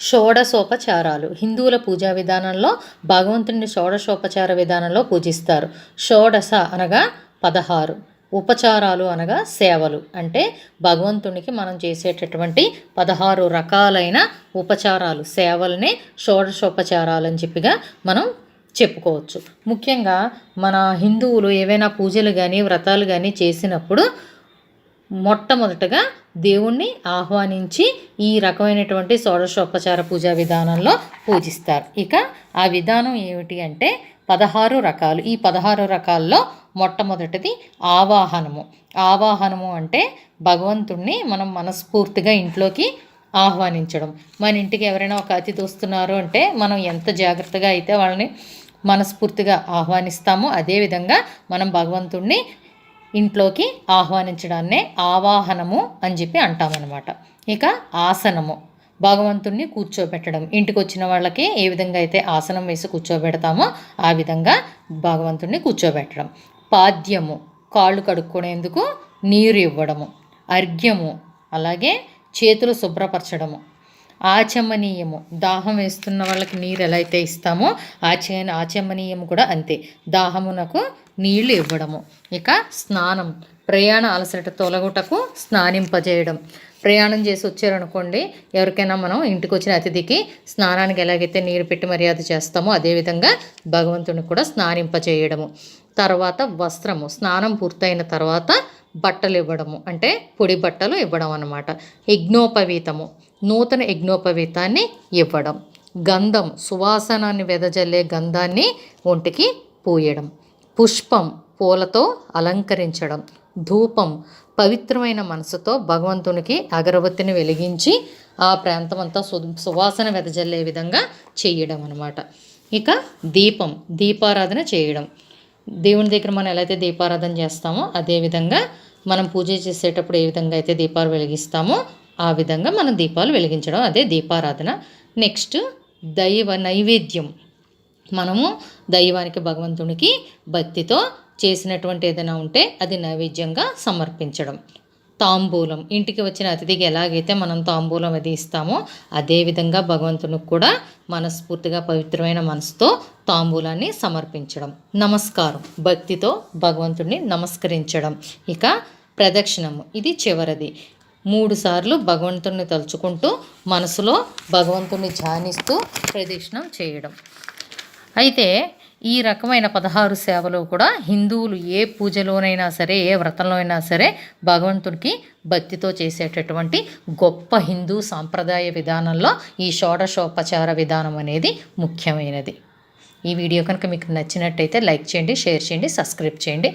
షోడశోపచారాలు. హిందువుల పూజా విధానంలో భగవంతుని షోడశోపచార విధానంలో పూజిస్తారు. షోడశ అనగా పదహారు. ఉపచారాలు అనగా సేవలు. అంటే భగవంతునికి మనం చేసేటటువంటి పదహారు రకాలైన ఉపచారాలు. సేవలనే షోడశోపచారాలు అని చెప్పిగా మనం చెప్పుకోవచ్చు. ముఖ్యంగా మన హిందువులు ఏవైనా పూజలు కానీ వ్రతాలు కానీ చేసినప్పుడు మొట్టమొదటగా దేవుణ్ణి ఆహ్వానించి ఈ రకమైనటువంటి షోడశోపచార పూజా విధానంలో పూజిస్తారు. ఇక ఆ విధానం ఏమిటి అంటే పదహారు రకాలు. ఈ పదహారు రకాల్లో మొట్టమొదటిది ఆవాహనము. ఆవాహనము అంటే భగవంతుణ్ణి మనం మనస్ఫూర్తిగా ఇంట్లోకి ఆహ్వానించడం. మన ఇంటికి ఎవరైనా ఒక అతిథి వస్తున్నారు అంటే మనం ఎంత జాగ్రత్తగా అయితే వాళ్ళని మనస్ఫూర్తిగా ఆహ్వానిస్తామో అదేవిధంగా మనం భగవంతుణ్ణి ఇంట్లోకి ఆహ్వానించడాన్నే ఆవాహనము అని చెప్పి అంటామన్నమాట. ఇక ఆసనము. భగవంతుణ్ణి కూర్చోబెట్టడం ఇంటికి వచ్చిన వాళ్ళకి ఏ విధంగా అయితే ఆసనం వేసి కూర్చోబెడతామో ఆ విధంగా భగవంతుణ్ణి కూర్చోబెట్టడం. పాద్యము. కాళ్ళు కడుక్కునేందుకు నీరు ఇవ్వడము. అర్ఘ్యము. అలాగే చేతులు శుభ్రపరచడము. ఆచమనీయము. దాహం వేస్తున్న వాళ్ళకి నీరు ఎలా అయితే ఇస్తామో ఆచ ఆచమనీయము కూడా అంతే. దాహమునకు నీళ్ళు ఇవ్వడము. ఇక స్నానం. ప్రయాణ అలసట తొలగుటకు స్నానింపజేయడం. ప్రయాణం చేసి వచ్చారనుకోండి ఎవరికైనా మనం ఇంటికి వచ్చిన అతిథికి స్నానానికి ఎలాగైతే నీరు పెట్టి మర్యాద చేస్తామో అదేవిధంగా భగవంతుని కూడా స్నానింపజేయడము. తర్వాత వస్త్రము. స్నానం పూర్తయిన తర్వాత బట్టలు ఇవ్వడము అంటే పొడి బట్టలు ఇవ్వడం అన్నమాట. యజ్ఞోపవీతము. నూతన యజ్ఞోపవీతాన్ని ఇవ్వడం. గంధం. సువాసనాన్ని వెదజల్లే గంధాన్ని ఒంటికి పూయడం. పుష్పం పూలతో అలంకరించడం ధూపం పవిత్రమైన మనసుతో భగవంతునికి అగరబత్తిని వెలిగించి ఆ ప్రాంతం అంతా సు సువాసన వెదజల్లే విధంగా చేయడం అనమాట ఇక దీపం దీపారాధన చేయడం. దేవుని దగ్గర మనం ఎలా అయితే దీపారాధన చేస్తామో అదేవిధంగా మనం పూజ చేసేటప్పుడు ఏ విధంగా అయితే దీపాలు వెలిగిస్తామో ఆ విధంగా మనం దీపాలు వెలిగించడం అదే దీపారాధన. నెక్స్ట్ దైవ నైవేద్యం. మనము దైవానికి భగవంతునికి భక్తితో చేసినటువంటి ఏదైనా ఉంటే అది నైవేద్యంగా సమర్పించడం. తాంబూలం ఇంటికి వచ్చిన అతిథికి ఎలాగైతే మనం తాంబూలం అది ఇస్తామో అదేవిధంగా భగవంతునికి కూడా మనస్ఫూర్తిగా పవిత్రమైన మనసుతో తాంబూలాన్ని సమర్పించడం. నమస్కారం. భక్తితో భగవంతుడిని నమస్కరించడం. ఇక ప్రదక్షిణము. ఇది చివరిది. మూడు సార్లు భగవంతుడిని తలుచుకుంటూ మనసులో భగవంతుని ధ్యానిస్తూ ప్రదక్షిణం చేయడం. అయితే ఈ రకమైన పదహారు సేవలు కూడా హిందువులు ఏ పూజలోనైనా సరే ఏ వ్రతంలో అయినా సరే భగవంతుడికి భక్తితో చేసేటటువంటి గొప్ప హిందూ సాంప్రదాయ విధానంలో ఈ షోడశోపచార విధానం అనేది ముఖ్యమైనది. ఈ వీడియో కనుక మీకు నచ్చినట్టయితే లైక్ చేయండి షేర్ చేయండి సబ్స్క్రైబ్ చేయండి.